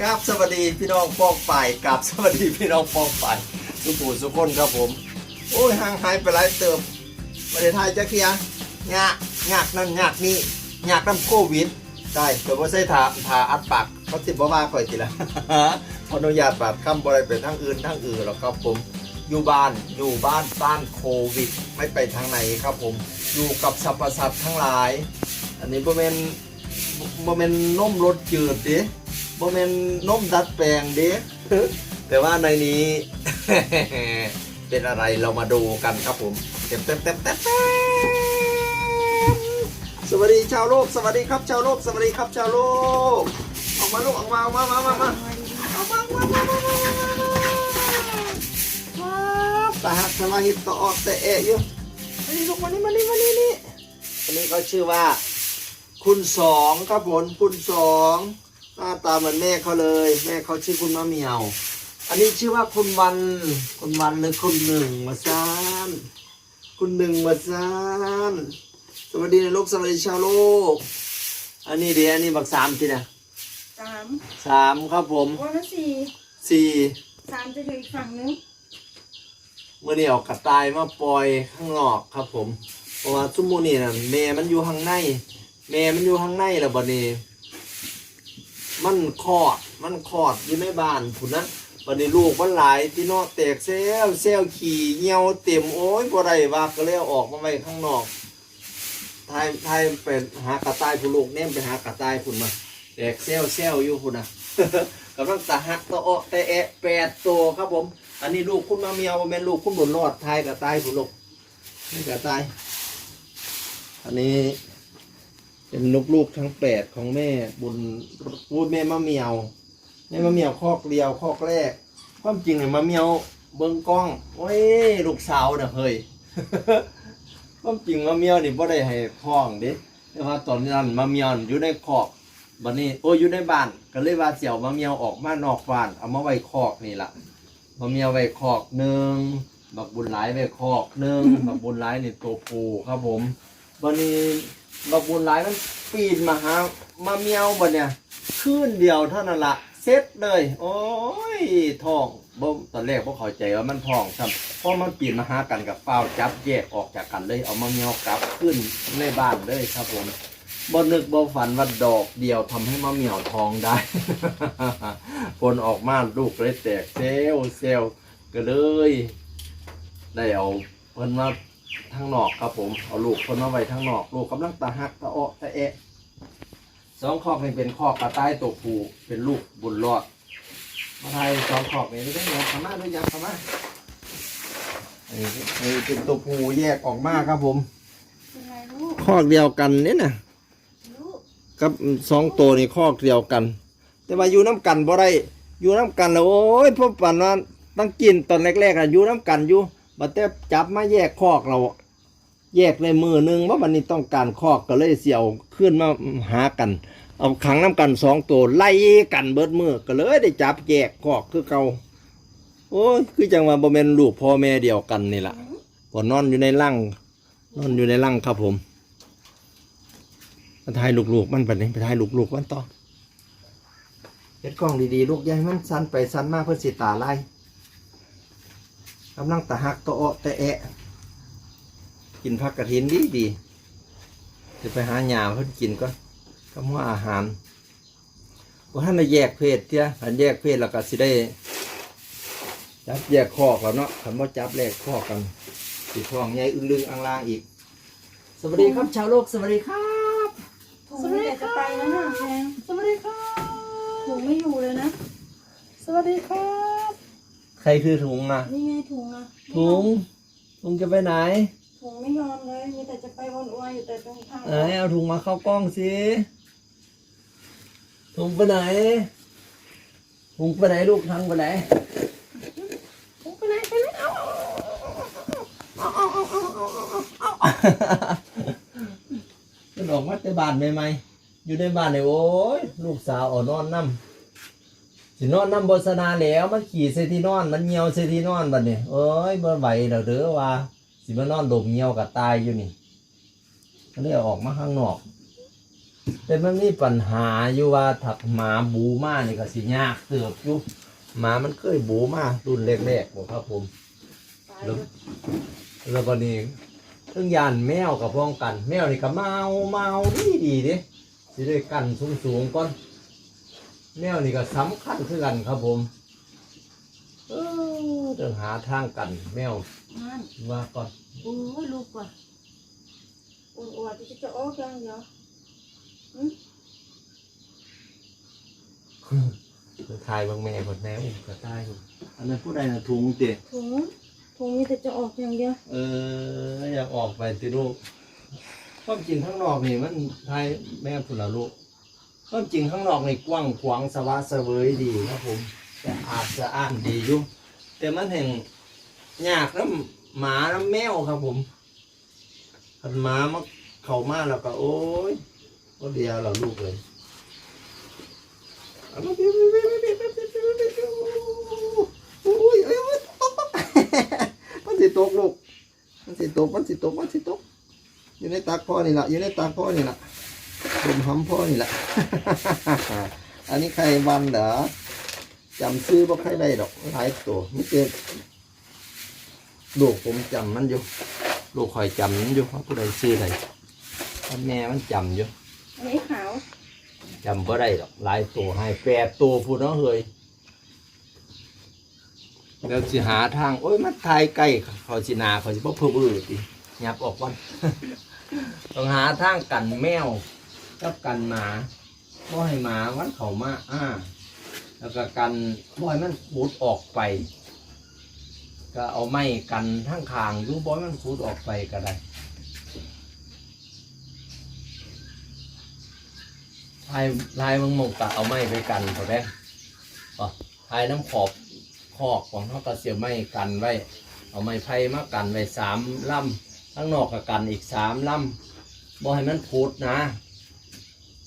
ครับสวัสดีพี่น้องป้องไปกับสวัสดีพี่น้องป้องไปสุปูสุคนครับผม โอ้ยห่างหายไปหลายเติมประเทศไทยจะเคียงะงากนั่นงากนี่งากน้ำโควิดได้เกิดว่าใส่ทาทาอัดปากเขาติดบ่ว่าคอยทีละขออนุญาตแบบคำบริเป็นทั้งอื่นทั้งอื่นหรอกครับผมอยู่บ้านอยู่บ้านต้านโควิด ไม่ไปทางไหนครับผม อยู่กับสรรพสัตว์ทั้งหลาย อันนี้บ่แม่น บ่แม่นนมรสจืดเด้บ่แม่นนมดัดแปลงเด้แต่ว่าในนี้ เป็นอะไรเรามาดูกันครับผมเต็มเต็มเต็มเต็มสวัสดีชาวโลก สวัสดีครับชาวโลก สวัสดีครับชาวโลก ออกมาลูกออกมาออกมามามามาเอามามามามามามามาตาหักสมาหิตต่อออกแต่เอะอยู่มานี่ลูกมานี่มานี่มานี่นี่อันนี้เขาชื่อว่า คุณสองครับผมคุณสองหน้าตาเหมือนแม่เขาเลย แม่เขาชื่อคุณมะเหมียว อันนี้ชื่อว่าคุณวันคุณวันหรือคุณหนึ่งมาซานคุณหนึ่งมาซานสวัสดีในโลกสวัสดีชาวโลก อันนี้เดียวอันนี้บักสามทีนะสามสามครับผมวันละสี่สี่สามจะอยู่อีกฝั่งนึงเมื่อนี้เออกกระต่ายมาปล่อยข้างนอกครับผมเพราะว่าซุมโมนี่น่ะแม่มันอยู่ข้างใน แม่มันอยู่ข้างในแล้วบัดนี้ มันคลอด มันคลอดอยู่ในบ้านผุนนะบัดนี้ลูกมันหลายที่นอกแตกเซลเซลขี่เหี่ยวเต็มโอ้ยบ่ได้ว่าก็เลยออกมาไว้ข้างนอกทายทายไปหากระต่ายผู้ลูกเน่มไปหากระต่ายพุ่นมาแตกเซลเซลอยู่พุ่นนะกำลังตะหักตะเออแต่แอะแปดตัวครับผม อันนี้ลูกคุณมาเมียวบ่แม่นลูกคุณบุญรอดทายกระต่ายผู้ลูกนี่กระต่ายอันนี้ เป็นลูกๆทั้งแปดของแม่บุญบุญแม่มะเมียวแม่มะเมียวคอกเดียวคอกแรก ความจริงเนี่ยมะเมียวเบิ้งกล้องโอ้ยลูกสาวเด้อเฮ้ยความจริงมะเมียวนี่บ่ได้ให้พ้องเด้แต่ว่าตอนนั้นมะเมียวอยู่ในคอกบัดนี้โอ้ยอยู่ในบ้านก็เลยว่าเสี่ยวมะเมียวออกมานอกบ้านเอามาไว้คอกนี่ล่ะมะเมียวไว้คอกหนึ่งบักบุญหลายไว้คอกหนึ่งบักบุญหลายนี่ตัวผูครับผมบัดนี้ บักบุญหลายมันปีนมาหามาเมียวบ่เนี่ยคืนเดียวเท่านั้นละเซ็ตเลย โอ้ยท้องบ่ตอนแรกบ่เข้าใจว่ามันท้องซ้ำเพราะมันปีนมาหากันกับเป้าจับแยกออกจากกันเลย เอามาเมียวกลับขึ้นในบ้านเลยครับผมบ่นึกบ่ฝันว่าดอกเดียวทำให้มะเหมี่ยวทองได้ ผลออกมาลูกเลยแตกเซลเซลก็เลย ได้เอาเพิ่นมา ทางนอกครับผม เอาลูกคนมาไว้ทางนอก ลูกกำลังตาหักตาเอะตาเอะสองคอกนี่เป็นคอกกระต่ายตัวผู้เป็นลูกบุญรอด มาไทยสองคอกนี่ไม่ต้องยับขมาด้วยยับขมานี่นี่เป็นตัวผู้แยกออกมาครับผมเป็นไงลูกคอกเดียวกันเนี่ยนะลูกกับสองตัวนี่คอกเดียวกัน แต่ว่าอยู่น้ำกันบ่ได้อยู่น้ำกันแล้วโอ้ยพวกปันว่าตั้งกินตอนแรกๆอะอยู่น้ำกันอยู่ บัดแต่จับมาแยกคอกเรา แยกในมือหนึงว่าวันนี้ต้องการคอกก็เลยเสี่ยวขึ้นมาหากัน เอาขังน้ำกันสองตัวไล่กันเบิดมือก็เลยได้จับแยกคอกคือเกาโอ้ยคือจังว่าบ่แม่นลูกพ่อแม่เดียวกันนี่แหล่ะพอนอนอยู่ในร่างนอนอยู่ในร่างครับผมมาถ่ายลูกๆมันไปนี่ไปถ่ายลูกๆมันต่อเฮ็ดกล้องดีๆลูกอยายมันสั้นไปสั้นมากเพื่อสิตาไล่ กำลังตะหักตะเอะตะแอะ กินผักกระถินดีดีจะไปหาหยาเพิ่นกินก็ก็ว่าอาหารว่าท่านได้แยกเพศเที่ยหันแยกเพศแล้วก็สิได้ จับแยกข้อกันเนาะคันว่าจับแยกข้อกันสีทองใหญ่อึ้งลึงอังลางอีก สวัสดีครับชาวโลกสวัสดีครับถุงไม่อยากจะไปนะน่ะแพงสวัสดีครับถุงไม่อยู่เลยนะ สวัสดีครับ ใครคือถุงอะ นี่ไงถุงอะถุงถุงจะไปไหน ถุงไม่ยอมเลย มีแต่จะไปวนอวยอยู่แต่ตรงทางไหนเอาถุงมาเข้ากล้องสิถุงไปไหนถุงไปไหนลูกทางไปไหนถุงไปไหนไปไหนเอาเอาเอาเอากมาเต่บ้านใหม่ๆอยู่ในบ้านเลยโอ้ยลูกสาวอ่อนนอนน้ำ สินอนน้ำบนสนาแล้วมันขี่ใส่ที่นอน มันเหี่ยวใส่ที่นอนบัดนี้เอ้ยบ่ไหวแล้วเด้อว่าสิมานอนดมเหี่ยวกับตายอยู่นี่ก็เลยเออกมาข้างนอก แต่มันมีปัญหาอยู่ว่าถักหมาบูมานี่ก็สิยากเติบอยู่หมามันเคยบูมารุ่นแรกๆบ่ครับผมตายเลยแล้วก็นี่เรื่องยานแมวกับพ้องกัน แมวนี่ก็เมาเมาดีดีเด้สิได้กันสูงสูงๆก่อน แมวนี่ก็สำคัญคือกันครับผมเออเรื่องหาทางกันแมวนั่นว่าก่อนโอ้ยลูกว่ะอ้วนอวดที่จะออกยังเดียวอืมทายบางแม่กดแม่อุ้มกระต่ายผมอันนั้นผู้ใดนะถุงเตะถุงถุงมีแต่จะออกอย่างเดียวเอออยากออกไปติลูกความจริงข้างนอกนี่มันทายแม่คุณละลูก ควาจริงข้างนอกในกว้างขวางสวะเสวยดีครับผมแต่อาจจะอ่านดีอยู่แต่มันแห่งยากน้ำหมาน้ำแมวครับผมหันหมามาเข่ามาแล้วก็โอ้ยก็เดียวเราลูกเลยมันสิตกลูกมันสิตกมันสิตกมันสิตกอยู่ในตากพ่อนี่แหละอยู่ในตากพ่อนี่แหละ ผมหำพ่อนี่แหละ อันนี้ใครวันเหรอจำซื้อบ่ใครได้ดอกหลายตัวไม่เจอลูกผมจำมันอยู่ ลูกคอยจำมันอยู่ว่าผู้ใดซื้อใดพ่อแม่มันจำอยู่อันนี้ขาวจำบ่ได้ดอกหลายตัวให้แปดตัวพูดเนาะเฮ้ยแล้วสิหาทาง โอ้ยมันทายใกล้เขาสินาเขาสิบ่เพิ่มอื่นดิยับออกวัน ต้องหาทางกันแมว กับกันหมาบ่ให้หมามันเข้ามาอ้า แล้วก็กันบ่อยมันขูดออกไป ก็เอาไม้กันทั้งคางอยู่บ่อยมันขูดออกไปก็ได้ทายทายมึงหมกกะเอาไม้ไปกันเขาได้ป่ะทายน้ำขอบคอกของเขาก็เสียไม้กันไว้ เอาไม้ไผ่มากันไว้สามลำทั้งนอกก็กันอีกสามลำบ่ให้มันขูดนะ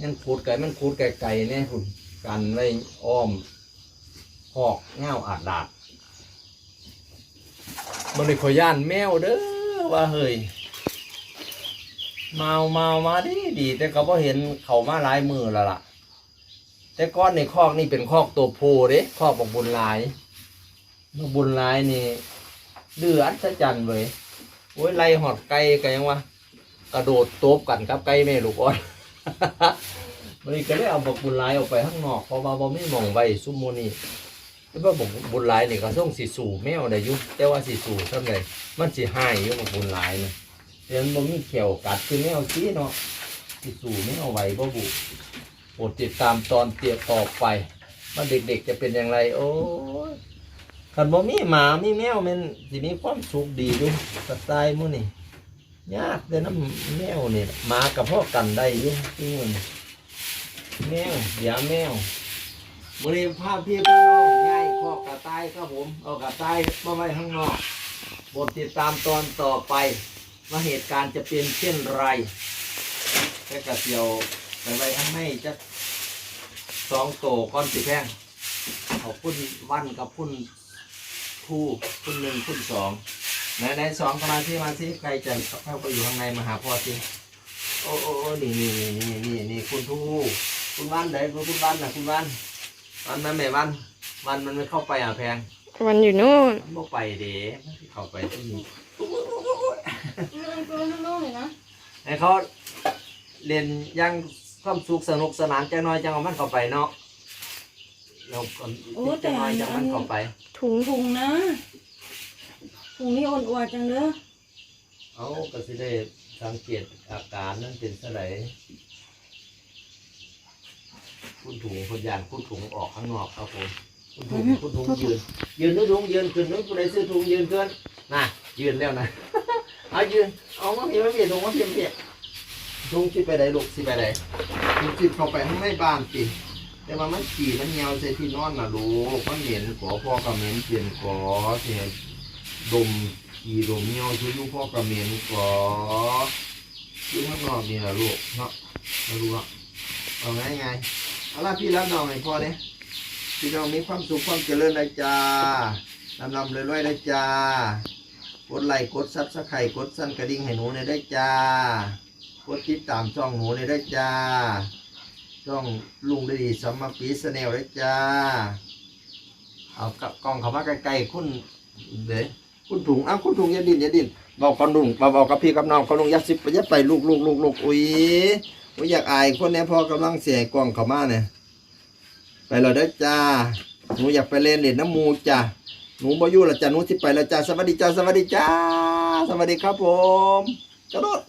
นั่นขูดไก่มันขูดไก่ๆเนี่ยคุณกันไว้อ้อมพอกเง่าอาดดาดบริขย่านแมวเด้อว่าเฮ้ยเมาเมามาดีดีแต่ก็พอเห็นเขามาหลายมือแล้วล่ะ แต่ก้อนในคอกนี่เป็นคอกตัวโพเด้คอกบอกบุญลายบอกบุญลายนี่เดืออัศจรรย์เว้ยโอ้ยไล่หอดไก่กันยังวะกระโดดโตบกันกับไก่แม่ลูกอ่อน มันก็เลยเอาบักบุญหลายออกไปข้างนอกเพราะว่าบ่มีหมองไว้ซุมโมนี่แต่ว่าบักบุญหลายนี่ก็ส่งสิสู่แมวได้อยุแต่ว่าสิสู่ซำใดมันสิหายอยู่บักบุญหลายนี่แต่มันบ่มีเขียวกัดคือแมวสีเนาะสิสู่แมวไว้บ่บุโปรดติดตามตอนเตียต่อไปว่าเด็กๆจะเป็นอย่างไร โอ้ยคันบ่มีหมามีแมวมันสิมีความสุขดีอยู่สไตล์มื้อนี่ ยากแต่น้ำแมวเนี่หมากับพ่อกันได้ยู่ที่มื้อนี่แมวเดี๋ยแมวบริเวณภาพที่พี่น้องง่ายข้อกระต่ายครับผมเอากระต่ายมาไว้ข้างนอกบทติดตามตอนต่อไปว่าเหตุการณ์จะเป็นเช่นไรแค่กระเตียวไปไว้ข้างในจะสองโตก้อนสีแพงเอาพุ่นวันกับพุ่นผู้พุ่นหนึ่งพุ่นสอง ไหนไหนสองประมาณที่มาที่ใครจะเข้าไปอยู่ข้างในมาหาพ่อสิโอ้โอ้โอ้นี่นี่นี่นี่นี่คุณทูคุณวันไหนคุณวันนะคุณวันวันนั้นแม่วัน วันมันไม่เข้าไปอะแพงวันอยู่นู่นมันบ่ไปเด้มันสิเข้าไปที่นี่มันตัวน้องๆเลยนะให้เขาเรียนอยังความสุขสนุกสนานจังน้อยจังเอามันเข้าไปเนาะเราก่อนจังน้อยจังมันเข้าไปถุงถุงนะ ถุงนี่อ่อนอวดจังเด้อเอาก็สิได้สังเกตอาการนั้นเป็นเท่าไหร่คุณถุงคุณยานคุณถุงออกข้างนอกครับผมคุณถุงคุณถุงยืน ยืนนู้นถุงยืนขึ้นนู้นผู้ใดซื้อถุงยืนขึ้นน่ะ ยืนแล้วนะเอายืนเอามาเพียมาเพียถุงมาเพียเพียถุงสิไปไหนลูกสิไปไหนถุงสิเข้าไปข้างในบ้านสิแต่ว่ามันขี่มันเหี่ยวใส่ที่นอนน่ะลูกมันเหม็นขอพ่อกับเหม็นเปลี่ยนขอเสีย ดมขี่ดมเหี่ยวช่วยลูกพ่อกับเหม็นขออยู่ข้างนอกนี่แหละลูกเนาะไม่รู้อะเอาไงไงเอาละพี่รับน้องให้พ่อเนี่ยพี่น้องมีความสุขความเจริญนะจ้าลำลำรวยนะจ้ากดไลค์กดซับสไครต์กดสั่นกระดิ่งให้หนูหน่ยได้จ้ากดติดตามช่องหนูเลยได้จ้าช่องลุงได้ดีสัมมาปีสแนลได้จ้าเอากับกล้องเข้ามาใกล้ๆคุณเด้ คุณถุงอ้าวคุณถุงอย่าดิ้นอย่าดิ้นบอกกับลุงบอกบอกกับพี่กับน้องกับลุงยัดสิบอย่าไปลูกลูกลูกลูกอุ้ยอุ้ยอยากอายคนนี้พอกำลังเสียกล่องเขามาเนี่ยไปเราได้จ้าหนูอยากไปเล่นเล่นน้ำมูจ้าหนูบอยู่ละจ้าหนูสิไปละจ้าสวัสดีจ้าสวัสดีจ้าสวัสดีครับผมกระโดด